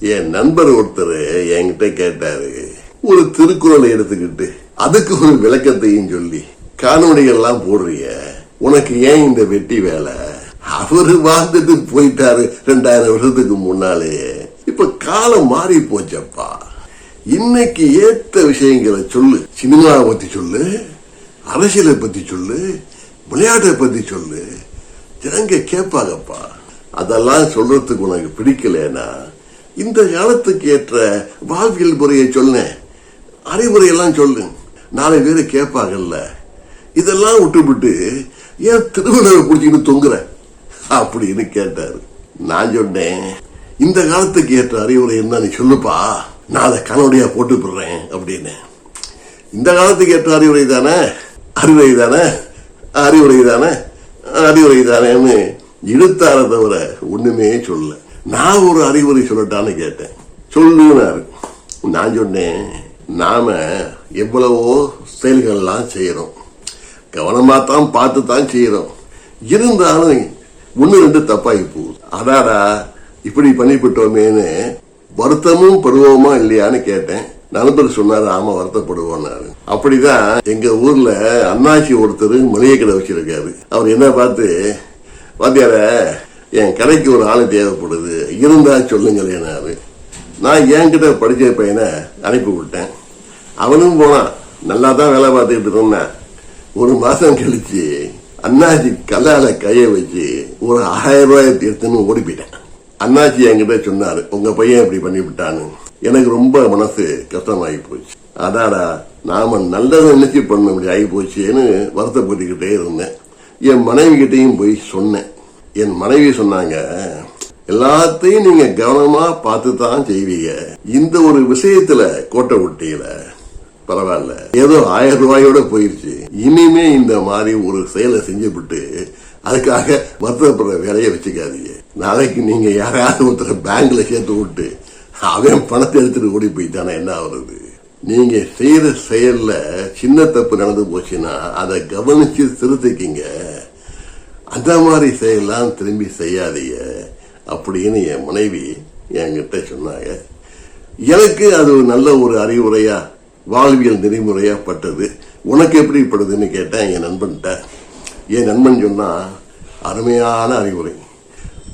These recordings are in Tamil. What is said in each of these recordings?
என் நண்பர் ஒருத்தர் என்கிட்ட கேட்டாரு. ஒரு திருக்குறளை எடுத்துக்கிட்டு அதுக்கு ஒரு விளக்கத்தையும் சொல்லி காணொளிகள்லாம் போடுறிய உனக்கு ஏன் இந்த வெட்டி வேலை? அவரு வாழ்ந்துட்டு போயிட்டாரு ரெண்டாயிரம் வருஷத்துக்கு முன்னாலே. இப்ப காலம் மாறி போச்சப்பா. இன்னைக்கு ஏத்த விஷயங்களை சொல்லு. சினிமாவை பத்தி சொல்லு அரசியலை பத்தி சொல்லு விளையாட்டை பத்தி சொல்லு. ஜனங்க கேட்பாங்கப்பா. அதெல்லாம் சொல்றதுக்கு உனக்கு பிடிக்கலனா இந்த காலத்துக்கு ஏற்ற வாழ்வியல் முறையை சொன்னேன் அறிவுரையெல்லாம் சொல்லு. நாளை பேர் கேட்பாங்கல்ல. இதெல்லாம் விட்டுவிட்டு ஏன் திருவிழாவை பிடிச்சிக்கிட்டு தொங்குற? அப்படின்னு கேட்டாரு. நான் சொன்னேன் இந்த காலத்துக்கு ஏற்ற அறிவுரை என்ன நீ சொல்லுப்பா. நான் அதை கனவுடையா போட்டு போடுறேன் அப்படின்னு. இந்த காலத்துக்கு ஏற்ற அறிவுரை தானே? அறிவுரை தானே? அறிவுரை தானே? அறிவுரை தானேன்னு இழுத்தார தவிர ஒன்றுமே சொல்லலை. நான் ஒரு அறிவுரை சொல்லட்டான்னு கேட்டேன். சொல்லுனாரு. நான் சொன்னேன் நாம எவ்வளவோ செயல்கள்லாம் செய்யறோம். கவனமாக தான் பார்த்து தான் செய்யறோம். இருந்தாலும் ஒண்ணு ரெண்டு தப்பாகி போகுது. அடாடா இப்படி பண்ணிவிட்டோமேனு வருத்தமும் படுவோமா இல்லையான்னு கேட்டேன். நண்பர் சொன்னாரு ஆமா வருத்தப்படுவோம்னாரு அப்படிதான் எங்க ஊர்ல அண்ணாச்சி ஒருத்தர் மளிகை கடை வச்சிருக்காரு. அவர் என்ன பார்த்து வாத்தியார என் கடைக்கு ஒரு ஆள் தேவைப்படுது. இருந்தா சொல்லுங்களேனாரு நான் என்கிட்ட படிச்ச பையனை அனுப்பி விட்டேன். அவனும் போனான் நல்லா தான் வேலை பார்த்துக்கிட்டு இருந்தான். ஒரு மாசம் கழிச்சு அண்ணாச்சி கல்லால கையை வச்சு ஒரு ஆயிரம் ரூபாய் எடுத்துன்னு ஓடி போயிட்டேன் அண்ணாச்சி என்கிட்ட சொன்னாரு உங்க பையன் இப்படி பண்ணி விட்டான்னு. எனக்கு ரொம்ப மனசு கஷ்டமாகி போச்சு. அதாடா நாம நல்லதை நினைச்சு பண்ண முடியும் ஆகி போச்சுன்னு வருத்தப்பட்டுக்கிட்டே இருந்தேன். என் மனைவி கிட்டையும் போய் சொன்னேன். என் மனைவி சொன்னாங்க எல்லாத்தையும் நீங்க கவனமா பார்த்து தான் செய்வீங்க. இந்த ஒரு விஷயத்துல கோட்டை விட்டீங்கள பரவாயில்ல. ஏதோ ஆயிரம் ரூபாயோட போயிருச்சு. இனிமே இந்த மாதிரி ஒரு செயலை செஞ்சுவிட்டு அதுக்காக வருத்தப்படுற வேலையை வச்சுக்காதீங்க. நாளைக்கு நீங்க யாராவது ஒருத்தர் பேங்க்ல சேர்த்து விட்டு அவன் பணத்தை எடுத்துட்டு ஓடி போயிட்டானா என்ன ஆகுறது? நீங்க செய்யற செயல்ல சின்ன தப்பு நடந்து போச்சுன்னா அதை கவனிச்சு திருத்திக்கிங்க அந்த மாதிரி செயலாம் திரும்பி செய்யாதீங்க அப்படின்னு என் மனைவி என்கிட்ட சொன்னாங்க. எனக்கு அது ஒரு நல்ல ஒரு அறிவுரையா வாழ்வியல் நெறிமுறையா பட்டது. உனக்கு எப்படி படுதுன்னு கேட்டேன் என் நண்பன்கிட்ட என் நண்பன் சொன்னா அருமையான அறிவுரை.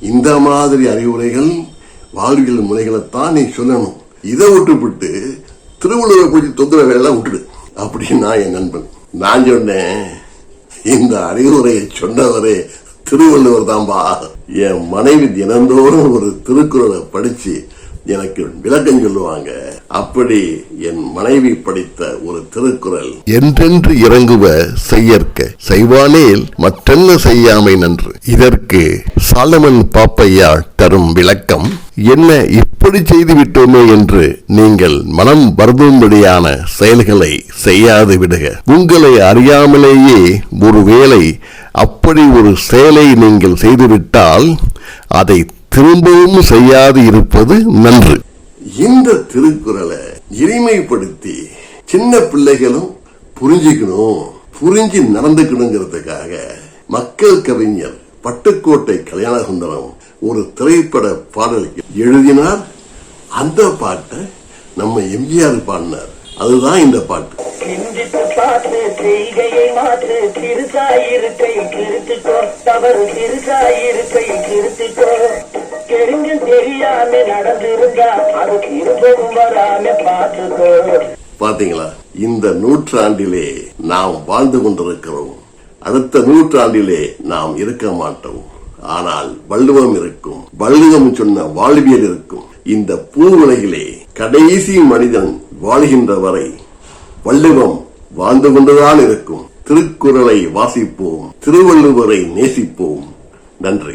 இந்த மாதிரி அறிவுரைகள் வாழ்வியல் முறைகளைத்தான் நீ சொல்லணும். இதை விட்டுவிட்டு திருவள்ளுவர் குறித்து தொந்தரவை எல்லாம் விட்டுடு அப்படின்னா என் நண்பன். நான் சொன்னேன் இந்த அறிவுரையை சொன்னவரே திருவள்ளுவர் தான்பா. என் மனைவி தினந்தோறும் ஒரு திருக்குறளை படிச்சு எனக்கு விளக்கம் சொல்லுவாங்க. அப்படி என் மனைவி படித்த ஒரு திருக்குறள். என்றென்று இறங்குவ செய்யற்க செய்வானேல் மற்றென்ன செய்யாமை நன்று. இதற்கு சாலமன் பாப்பையா தரும் விளக்கம் என்ன இப்படி செய்து விட்டோமே என்று நீங்கள் மனம் வருந்தும்படியான செயல்களை செய்யாது விடுக. உங்களை அறியாமலேயே ஒருவேளை அப்படி ஒரு செயலை நீங்கள் செய்துவிட்டால் அதை திரும்பவும் செய்யாது இருப்பது நன்று. இந்த திருக்குறளை இனிமைப்படுத்தி சின்ன பிள்ளைகளும் புரிஞ்சுக்கணும் புரிஞ்சு நடந்துக்கணுங்கிறதுக்காக மக்கள் கவிஞர் பட்டுக்கோட்டை கல்யாண சுந்தரம் ஒரு திரைப்பட பாடல் எழுதினார். அந்த பாட்டை நம்ம எம்ஜிஆர் பாடினார். அதுதான் இந்த பாட்டு. பாத்தீங்களா? இந்த நூற்றாண்டிலே நாம் வாழ்ந்து கொண்டிருக்கிறோம். அடுத்த நூற்றாண்டிலே நாம் இருக்க மாட்டோம். ஆனால் வள்ளுவம் இருக்கும். வள்ளுவம் சொன்ன வாழ்வியல் இருக்கும். இந்த பூவுலகிலே கடைசி மனிதன் வாழ்கின்ற வரை வள்ளுவம் வாழ்ந்து கொண்டுதான் இருக்கும். திருக்குறளை வாசிப்போம். திருவள்ளுவரை நேசிப்போம். நன்றி.